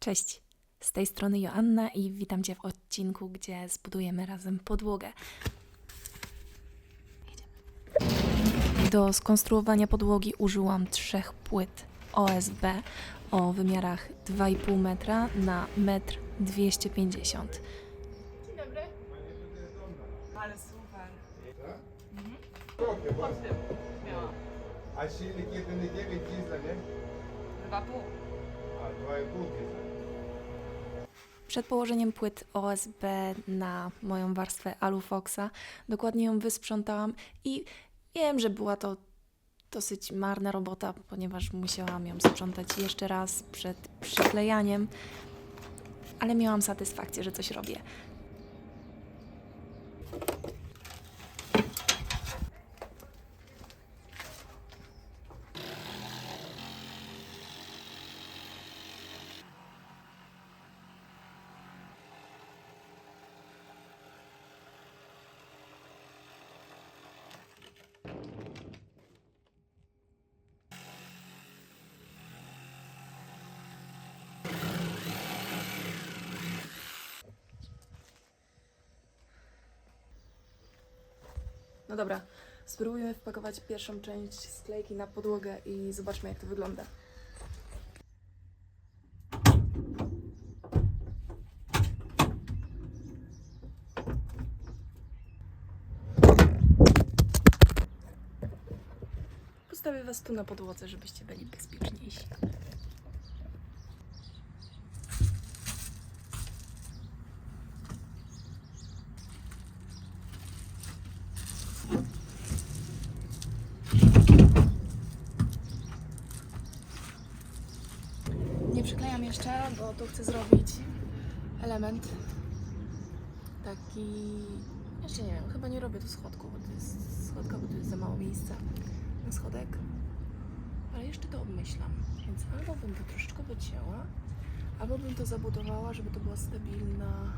Cześć, z tej strony Joanna i witam Cię w odcinku, gdzie zbudujemy razem podłogę. Jedziemy. Do skonstruowania podłogi użyłam trzech płyt OSB o wymiarach 2,5 metra na 1,250 m. Dzień dobry. Ale super. Pod tym miałam. a silniki to nie 9 diesla, nie? Dwa pół. A 2,5 diesla. Przed położeniem płyt OSB na moją warstwę Alufoxa dokładnie ją wysprzątałam i wiem, że była to dosyć marna robota, ponieważ musiałam ją sprzątać jeszcze raz przed przyklejaniem, ale miałam satysfakcję, że coś robię. No dobra, spróbujmy wpakować pierwszą część sklejki na podłogę i zobaczmy, jak to wygląda. Postawię Was tu na podłodze, żebyście byli bezpieczniejsi. Jeszcze, bo tu chcę zrobić element taki. Jeszcze nie wiem, chyba nie robię tu schodku, bo to jest schodka, bo tu jest za mało miejsca na schodek. Ale jeszcze to obmyślam. Więc albo bym to troszeczkę wycięła, albo bym to zabudowała, żeby to była stabilna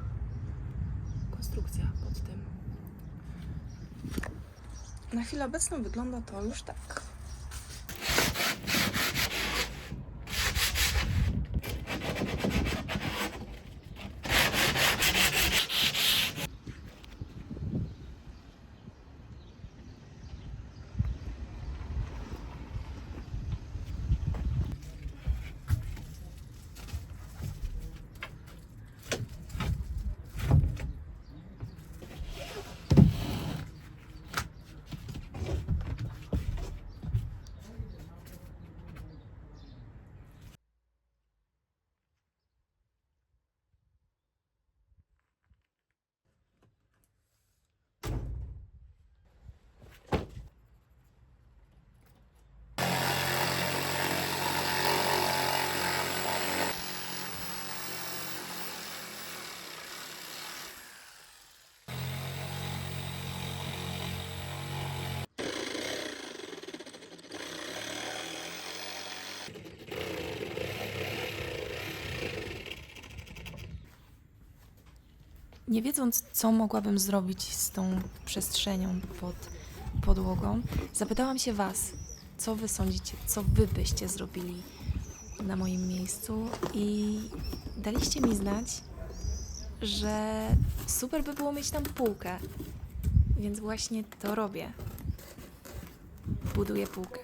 konstrukcja pod tym. Na chwilę obecną wygląda to już tak. Nie wiedząc, co mogłabym zrobić z tą przestrzenią pod podłogą, zapytałam się Was, co Wy sądzicie, co Wy byście zrobili na moim miejscu i daliście mi znać, że super by było mieć tam półkę. Więc właśnie to robię. Buduję półkę.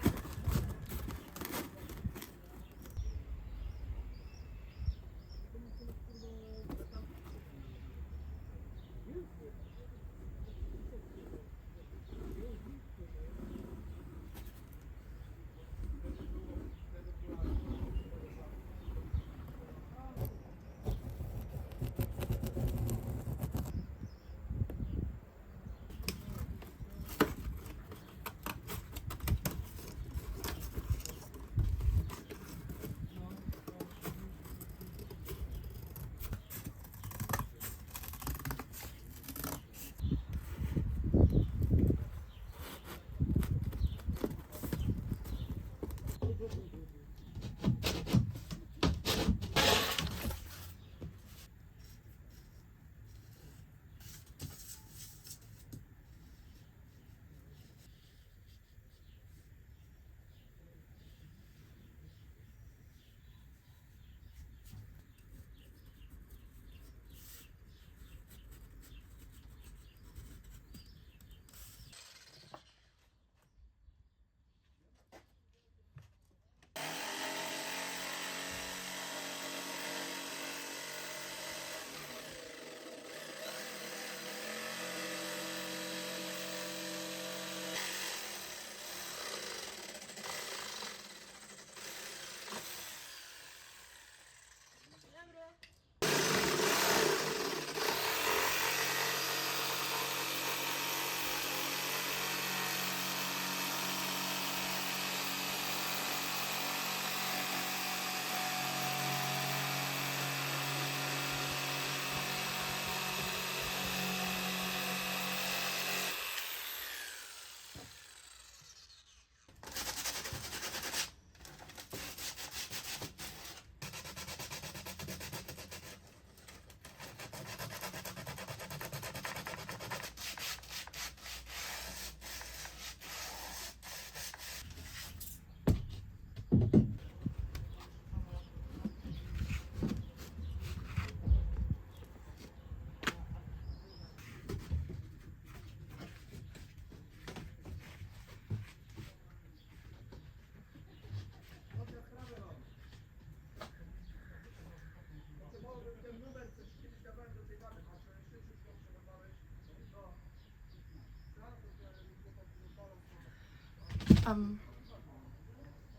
Um,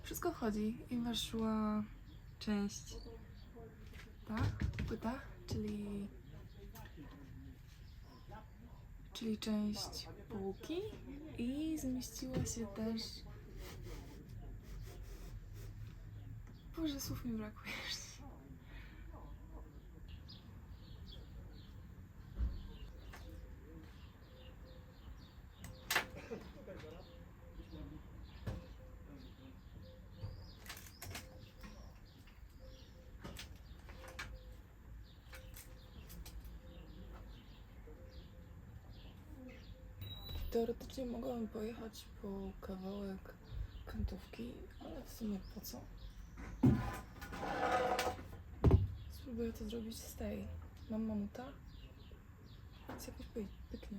wszystko wchodzi i weszła część ta płyta, czyli czyli część półki i zmieściła się też Boże, słów mi brakuje. Teoretycznie mogłabym pojechać po kawałek kantówki, ale w sumie po co? Spróbuję to zrobić z tej. Mam mamuta, więc jakoś py- pyknie.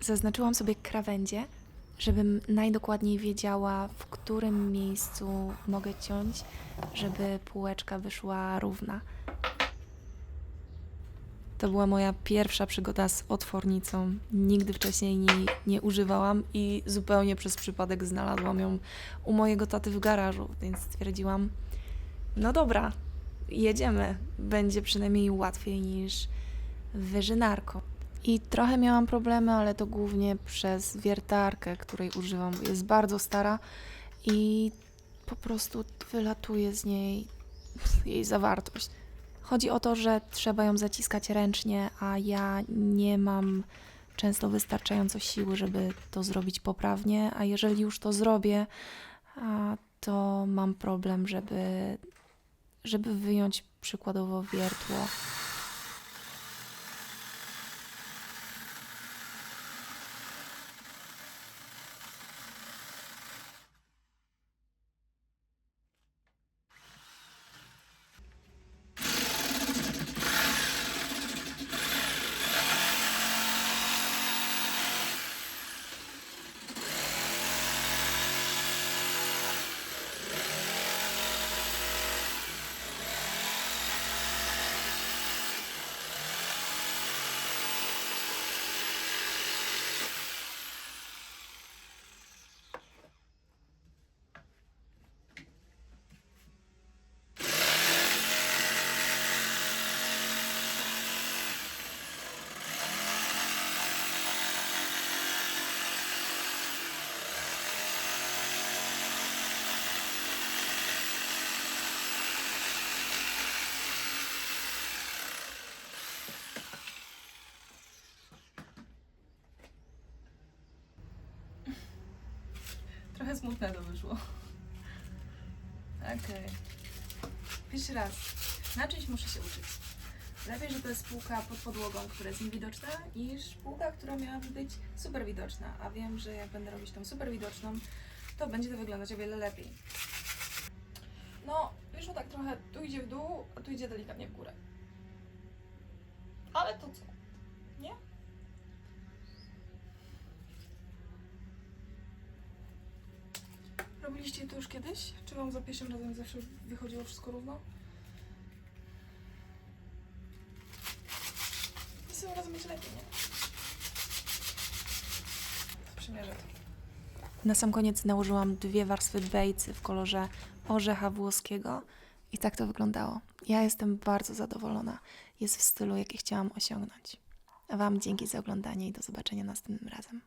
Zaznaczyłam sobie krawędzie, żebym najdokładniej wiedziała, w którym miejscu mogę ciąć, żeby półeczka wyszła równa. To była moja pierwsza przygoda z otwornicą. Nigdy wcześniej jej nie używałam i zupełnie przez przypadek znalazłam ją u mojego taty w garażu, więc stwierdziłam, no dobra, jedziemy. Będzie przynajmniej łatwiej niż wyżynarką. I trochę miałam problemy, ale to głównie przez wiertarkę, której używam. Jest bardzo stara i po prostu wylatuje z niej jej zawartość. Chodzi o to, że trzeba ją zaciskać ręcznie, a ja nie mam często wystarczająco siły, żeby to zrobić poprawnie, a jeżeli już to zrobię, to mam problem, żeby, żeby wyjąć przykładowo wiertło. Smutne to wyszło. Okej. Pierwszy raz. Na czymś muszę się uczyć. Lepiej, że to jest spółka pod podłogą, która jest niewidoczna, niż spółka, która miałaby być super widoczna. A wiem, że jak będę robić tą super widoczną, to będzie to wyglądać o wiele lepiej. No, wyszło tak trochę, tu idzie w dół, a tu idzie delikatnie w górę. Ale to co? Robiliście to już kiedyś? Czy Wam za pierwszym razem zawsze wychodziło wszystko równo? Następnym razem będzie lepiej, nie? Przymierzę to. Na sam koniec nałożyłam dwie warstwy bejcy w kolorze orzecha włoskiego i tak to wyglądało. Ja jestem bardzo zadowolona. Jest w stylu, jaki chciałam osiągnąć. A Wam dzięki za oglądanie i do zobaczenia następnym razem.